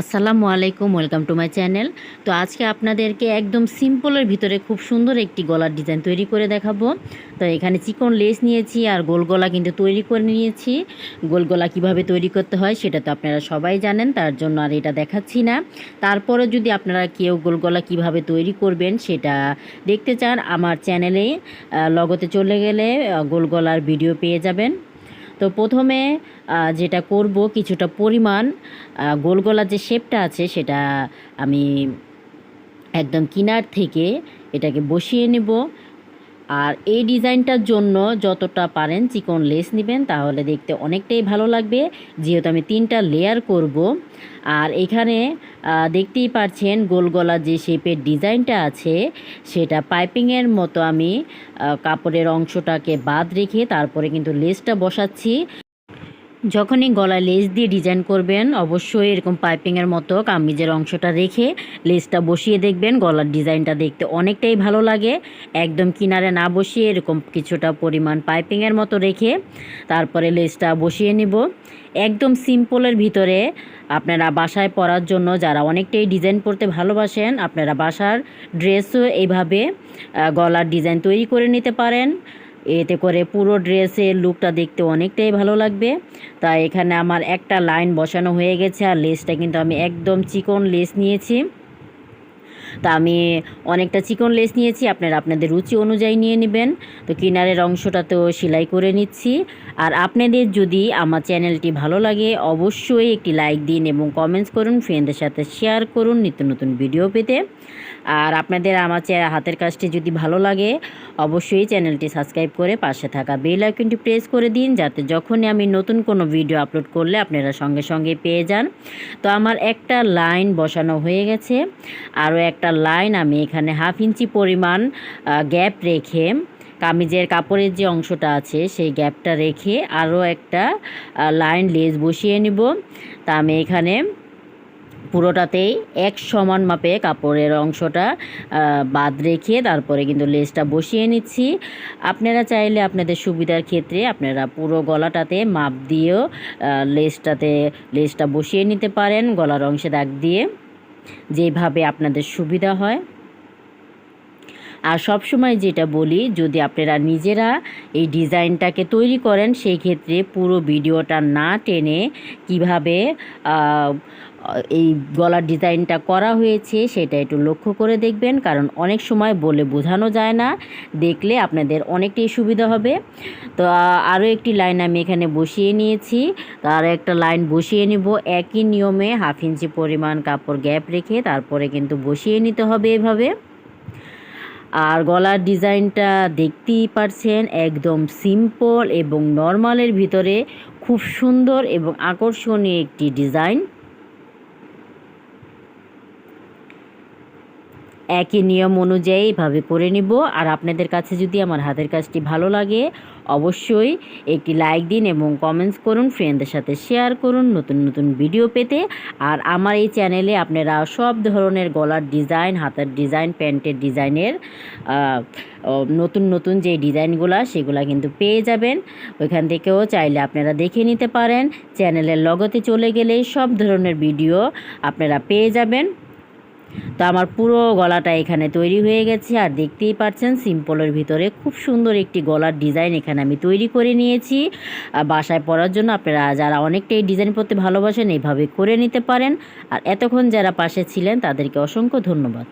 আসসালামু আলাইকুম, welcome to my channel. তো আজকে আপনাদেরকে একদম সিম্পলের ভিতরে খুব সুন্দর একটি গলার ডিজাইন তৈরি করে দেখাবো। তো এখানে চিকন লেস নিয়েছি আর গোল গলা কিন্তু তৈরি করে নিয়েছি। গোল গলা কীভাবে তৈরি করতে হয় সেটা তো আপনারা সবাই জানেন, তার জন্য আর এটা দেখাচ্ছি না। তারপরে যদি আপনারা কেউ গোল গলা কীভাবে তৈরি করবেন সেটা দেখতে চান আমার চ্যানেলে লগতে চলে গেলে গোল গলার ভিডিও পেয়ে যাবেন। তো প্রথমে যেটা করব কিছুটা পরিমাণ আহ, গোল গলার যে শেপটা আছে সেটা আমি একদম কিনার থেকে এটাকে বসিয়ে নেব। আর এই ডিজাইনটার জন্য যতটা পারেন চিকন লেস নেবেন, তাহলে দেখতে অনেকটাই ভালো লাগবে। যেহেতু আমি তিনটা লেয়ার করব। আর এখানে দেখতেই পাচ্ছেন গোল গলা যে শেপের ডিজাইনটা আছে, সেটা পাইপিংয়ের মতো আমি কাপড়ের অংশটাকে বাদ রেখে তারপরে কিন্তু লেসটা বসাচ্ছি। যখনই গলায় লেস দিয়ে ডিজাইন করবেন, অবশ্যই এরকম পাইপিংয়ের মতো কামিজের অংশটা রেখে লেসটা বসিয়ে দেখবেন, গলার ডিজাইনটা দেখতে অনেকটাই ভালো লাগে। একদম কিনারে না বসিয়ে এরকম কিছুটা পরিমাণ পাইপিংয়ের মতো রেখে তারপরে লেসটা বসিয়ে নিব। একদম সিম্পলের ভিতরে আপনারা বাসায় পরার জন্য যারা অনেকটাই ডিজাইন করতে ভালোবাসেন, আপনারা বাসার ড্রেসও এইভাবে গলার ডিজাইন তৈরি করে নিতে পারেন। এতে করে পুরো ড্রেসের লুকটা দেখতে অনেকটাই ভালো লাগবে। তা এখানে আমার একটা লাইন বসানো হয়ে গেছে আর লেসটা কিন্তু আমি একদম চিকন লেস নিয়েছি। তা আমি অনেকটা চিকন লেস নিয়েছি, আপনারা আপনাদের রুচি অনুযায়ী নিয়ে নেবেন। তো কিনারের অংশটাতেও সেলাই করে নিচ্ছি। আর আপনাদের যদি আমার চ্যানেলটি ভালো লাগে, অবশ্যই একটি লাইক দিন এবং কমেন্টস করুন, ফ্রেন্ডদের সাথে শেয়ার করুন নিত্য নতুন ভিডিও পেতে। আর আপনাদের আমার হাতের কাজটি যদি ভালো লাগে, অবশ্যই চ্যানেলটি সাবস্ক্রাইব করে পাশে থাকা বেল আইকনটি প্রেস করে দিন, যাতে যখনই আমি নতুন কোনো ভিডিও আপলোড করলে আপনারা সঙ্গে সঙ্গে পেয়ে যান। তো আমার একটা লাইন বসানো হয়ে গেছে। আরও একটা লাইন আমি এখানে হাফ ইঞ্চি পরিমাণ গ্যাপ রেখে কামিজের কাপড়ের যে অংশটা আছে সেই গ্যাপটা রেখে আরও একটা লাইন লেজ বসিয়ে নিব। তা আমি এখানে পুরোটাতেই এক সমান মাপে কাপড়ের অংশটা বাদ রেখে তারপরে কিন্তু লেসটা বসিয়ে নিচ্ছি। আপনারা চাইলে আপনাদের সুবিধার ক্ষেত্রে আপনারা পুরো গলাটাতে মাপ দিয়েও আহ, লেসটাতে লেসটা বসিয়ে নিতে পারেন গলার অংশে দাগ দিয়ে। যেভাবে আপনাদের সুবিধা হয়। আর সবসময় যেটা বলি, যদি আপনারা নিজেরা এই ডিজাইনটাকে তৈরি করেন, সেই ক্ষেত্রে পুরো ভিডিওটা না টেনে কীভাবে এই গলার ডিজাইনটা করা হয়েছে, সেটা একটু লক্ষ্য করে দেখবেন, কারণ অনেক সময় বলে বোঝানো যায় না। দেখলে আপনাদের অনেকটাই সুবিধা হবে। তো আরও একটি লাইন আমি এখানে বসিয়ে নিয়েছি। তো আরও একটা লাইন বসিয়ে নিব। একই নিয়মে হাফ ইঞ্চি পরিমাণ কাপড় গ্যাপ রেখে তারপরে কিন্তু বসিয়ে নিতে হবে এভাবে। আর গলার ডিজাইনটা দেখতেই পারছেন, একদম সিম্পল এবং নর্মালের ভিতরে খুব সুন্দর এবং আকর্ষণীয় একটি ডিজাইন। একই নিয়ম অনুযায়ী এভাবে করে নিব। আর আপনাদের কাছে যদি আমার হাতের কাজটি ভালো লাগে, অবশ্যই একটি লাইক দিন এবং কমেন্টস করুন ফ্রেন্ডদের সাথে শেয়ার করুন, নতুন নতুন ভিডিও পেতে। আর আমার এই চ্যানেলে আপনারা সব ধরনের গলার ডিজাইন হাতের ডিজাইন প্যান্টের ডিজাইনের নতুন নতুন যে ডিজাইনগুলো সেগুলো কিন্তু পেয়ে যাবেন। ওইখান থেকেও চাইলে আপনারা দেখে নিতে পারেন। চ্যানেলের লগতে চলে গেলেই সব ধরনের ভিডিও আপনারা পেয়ে যাবেন। তো আমার পুরো গলাটা এখানে তৈরি হয়ে গেছে আর দেখতেই পাচ্ছেন সিম্পলের ভিতরে খুব সুন্দর একটি গলার ডিজাইন এখানে আমি তৈরি করে নিয়েছি। আর বাসায় পরার জন্য আপনারা যারা অনেকটাই ডিজাইন পড়তে ভালোবাসেন, এইভাবে করে নিতে পারেন। আর এতক্ষণ যারা পাশে ছিলেন, তাদেরকে অসংখ্য ধন্যবাদ।